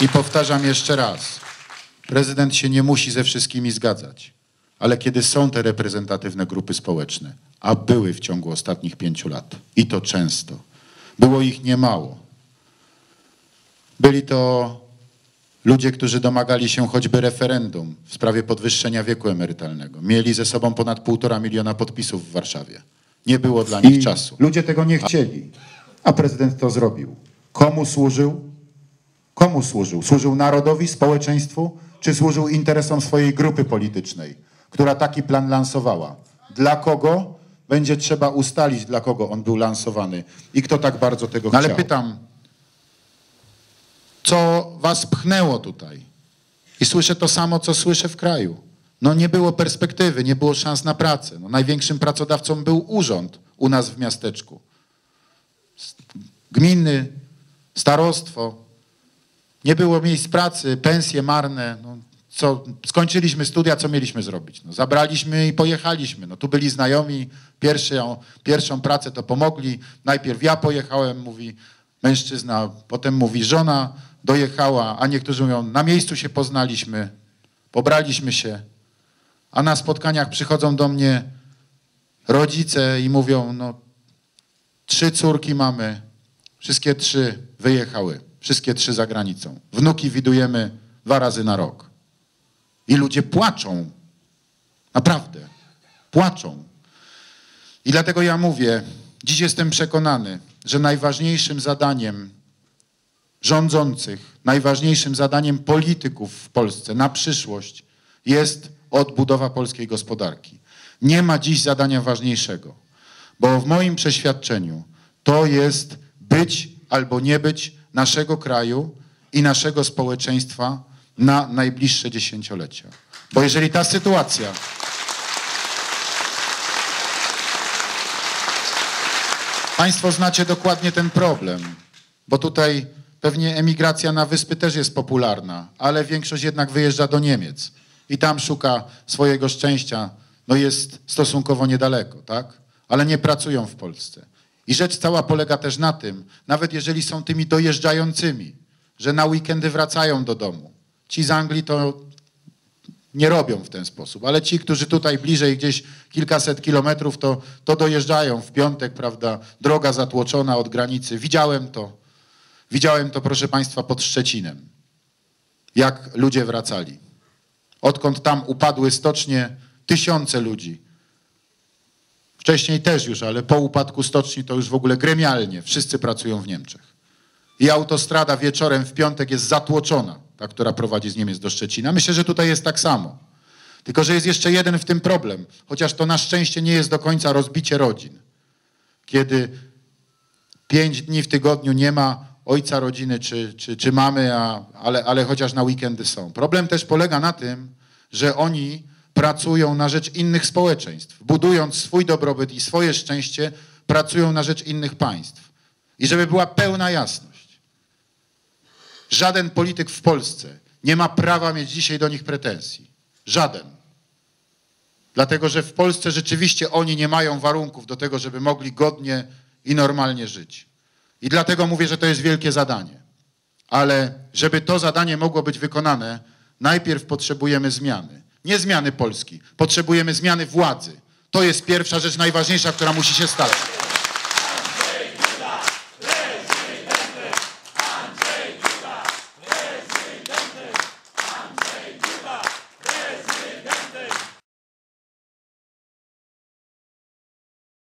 I powtarzam jeszcze raz. Prezydent się nie musi ze wszystkimi zgadzać. Ale kiedy są te reprezentatywne grupy społeczne, a były w ciągu ostatnich pięciu lat, i to często, było ich niemało. Byli to ludzie, którzy domagali się choćby referendum w sprawie podwyższenia wieku emerytalnego. Mieli ze sobą ponad półtora miliona podpisów w Warszawie. Nie było dla nich czasu. Ludzie tego nie chcieli, a prezydent to zrobił. Komu służył? Komu służył? Służył narodowi, społeczeństwu, czy służył interesom swojej grupy politycznej, która taki plan lansowała? Dla kogo? Będzie trzeba ustalić, dla kogo on był lansowany i kto tak bardzo tego chciał. Ale pytam, co was pchnęło tutaj? I słyszę to samo, co słyszę w kraju. No nie było perspektywy, nie było szans na pracę. No, największym pracodawcą był urząd u nas w miasteczku. Gminy, starostwo. Nie było miejsc pracy, pensje marne. No, co, skończyliśmy studia, co mieliśmy zrobić? No, zabraliśmy i pojechaliśmy. No, tu byli znajomi, pierwszą, pierwszą pracę to pomogli. Najpierw ja pojechałem, mówi mężczyzna, potem mówi żona dojechała, a niektórzy mówią, na miejscu się poznaliśmy, pobraliśmy się. A na spotkaniach przychodzą do mnie rodzice i mówią, no trzy córki mamy, wszystkie trzy wyjechały, wszystkie trzy za granicą. Wnuki widujemy dwa razy na rok. I ludzie płaczą. Naprawdę. Płaczą. I dlatego ja mówię, dziś jestem przekonany, że najważniejszym zadaniem rządzących, najważniejszym zadaniem polityków w Polsce na przyszłość jest odbudowa polskiej gospodarki. Nie ma dziś zadania ważniejszego, bo w moim przeświadczeniu to jest być albo nie być naszego kraju i naszego społeczeństwa na najbliższe dziesięciolecia. Bo jeżeli ta sytuacja Państwo znacie dokładnie ten problem, bo tutaj pewnie emigracja na wyspy też jest popularna, ale większość jednak wyjeżdża do Niemiec i tam szuka swojego szczęścia. No jest stosunkowo niedaleko, tak? Ale nie pracują w Polsce. I rzecz cała polega też na tym, nawet jeżeli są tymi dojeżdżającymi, że na weekendy wracają do domu. Ci z Anglii to nie robią w ten sposób, ale ci, którzy tutaj bliżej, gdzieś kilkaset kilometrów, to, to dojeżdżają w piątek, prawda, droga zatłoczona od granicy. Widziałem to. Widziałem to, proszę Państwa, pod Szczecinem, jak ludzie wracali. Odkąd tam upadły stocznie tysiące ludzi. Wcześniej też już, ale po upadku stoczni to już w ogóle gremialnie. Wszyscy pracują w Niemczech. I autostrada wieczorem w piątek jest zatłoczona, ta, która prowadzi z Niemiec do Szczecina. Myślę, że tutaj jest tak samo. Tylko, że jest jeszcze jeden w tym problem, chociaż to na szczęście nie jest do końca rozbicie rodzin. Kiedy pięć dni w tygodniu nie ma ojca rodziny czy, czy, czy mamy, a, ale, ale chociaż na weekendy są. Problem też polega na tym, że oni pracują na rzecz innych społeczeństw. Budując swój dobrobyt i swoje szczęście, pracują na rzecz innych państw. I żeby była pełna jasność, żaden polityk w Polsce nie ma prawa mieć dzisiaj do nich pretensji. Żaden. Dlatego, że w Polsce rzeczywiście oni nie mają warunków do tego, żeby mogli godnie i normalnie żyć. I dlatego mówię, że to jest wielkie zadanie. Ale żeby to zadanie mogło być wykonane, najpierw potrzebujemy zmiany. Nie zmiany Polski, potrzebujemy zmiany władzy. To jest pierwsza rzecz najważniejsza, która musi się stać.